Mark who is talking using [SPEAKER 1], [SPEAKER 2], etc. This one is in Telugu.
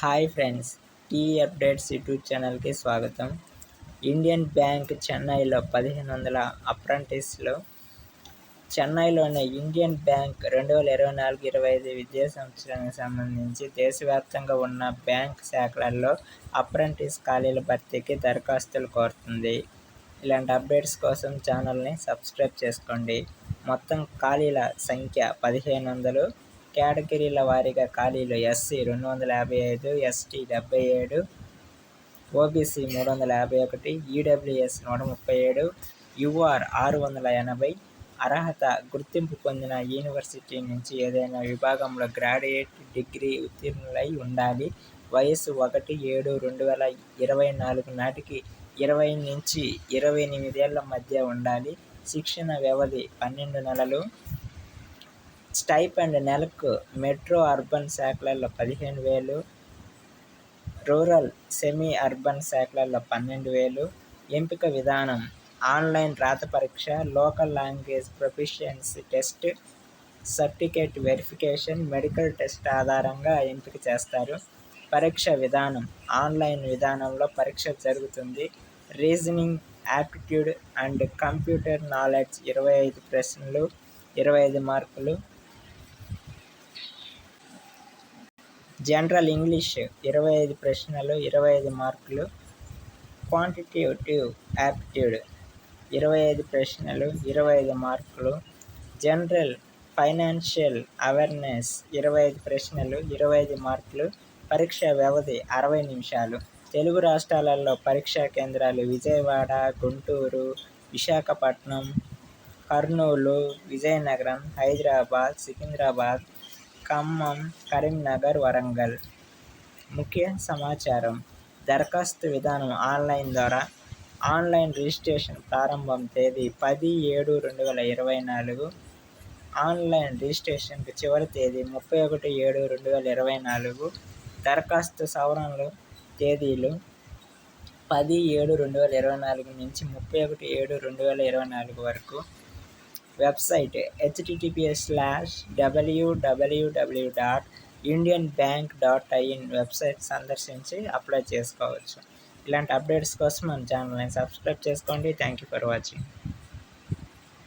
[SPEAKER 1] Hi friends T updates YouTube ఛానల్కి స్వాగతం. ఇండియన్ బ్యాంక్ చెన్నైలో పదిహేను వందల అప్రెంటిస్లో. చెన్నైలోని ఇండియన్ బ్యాంక్ రెండు వేల ఇరవై నాలుగు ఇరవై ఐదు విద్యా సంవత్సరానికి సంబంధించి దేశవ్యాప్తంగా ఉన్న బ్యాంక్ శాఖలలో అప్రెంటిస్ ఖాళీల భర్తీకి దరఖాస్తులు కోరుతుంది. ఇలాంటి అప్డేట్స్ కోసం ఛానల్ని సబ్స్క్రైబ్ చేసుకోండి. మొత్తం ఖాళీల సంఖ్య పదిహేను వందలు. కేటగిరీల వారీగా ఖాళీలు ఎస్సీ రెండు వందల యాభై ఐదు ఎస్టీ డెబ్బై ఏడు ఓబీసీ మూడు వందల యాభై ఒకటి ఈడబ్ల్యూఎస్ నూట ముప్పై ఏడు యుఆర్ ఆరు వందల ఎనభై. అర్హత గుర్తింపు పొందిన యూనివర్సిటీ నుంచి ఏదైనా విభాగంలో గ్రాడ్యుయేట్ డిగ్రీ ఉత్తీర్ణులై ఉండాలి. వయసు ఒకటి ఏడు రెండు వేల ఇరవై నాలుగు నాటికి ఇరవై నుంచి ఇరవై ఎనిమిదేళ్ళ మధ్య ఉండాలి. శిక్షణ వ్యవధి పన్నెండు నెలలు. స్టైపెండ్ నెలకు మెట్రో అర్బన్ శాఖలలో పదిహేను వేలు రూరల్ సెమీ అర్బన్ శాఖలలో పన్నెండు వేలు ఎంపిక విధానం ఆన్లైన్ రాత పరీక్ష local language proficiency test certificate verification medical test ఆధారంగా ఎంపిక చేస్తారు. పరీక్ష విధానం ఆన్లైన్ విధానంలో పరీక్ష జరుగుతుంది. Reasoning aptitude and computer knowledge ఇరవై ఐదు ప్రశ్నలు ఇరవై ఐదు మార్కులు జనరల్ ఇంగ్లీష్ ఇరవై ఐదు ప్రశ్నలు ఇరవై ఐదు మార్కులు క్వాంటిటేటివ్ యాప్టిట్యూడ్ ఇరవై ఐదు ప్రశ్నలు ఇరవై ఐదు మార్కులు జనరల్ ఫైనాన్షియల్ అవేర్నెస్ ఇరవై ఐదు ప్రశ్నలు ఇరవై ఐదు మార్కులు పరీక్ష వ్యవధి అరవై నిమిషాలు. తెలుగు రాష్ట్రాలలో పరీక్షా కేంద్రాలు విజయవాడ గుంటూరు విశాఖపట్నం కర్నూలు విజయనగరం హైదరాబాద్ సికింద్రాబాద్ ఖమ్మం కరీంనగర్ వరంగల్. ముఖ్య సమాచారం. దరఖాస్తు విధానం ఆన్లైన్ ద్వారా ఆన్లైన్ రిజిస్ట్రేషన్ ప్రారంభం తేదీ పది ఏడు రెండు వేల ఇరవై నాలుగు. ఆన్లైన్ రిజిస్ట్రేషన్కి చివరి తేదీ ముప్పై ఒకటి ఏడు రెండు వేల ఇరవై నాలుగు. దరఖాస్తు సవరణలు తేదీలు పది ఏడు రెండు వేల ఇరవై నాలుగు నుంచి ముప్పై ఒకటి ఏడు రెండు వేల ఇరవై నాలుగు వరకు website HTTPS slash WWW dot Indian bank dot IN website సందర్శించి అప్లై చేసుకోవచ్చు. ఇలాంటి అప్డేట్స్ కోసం మన ఛానల్ని సబ్స్క్రైబ్ చేసుకోండి. Thank you for watching.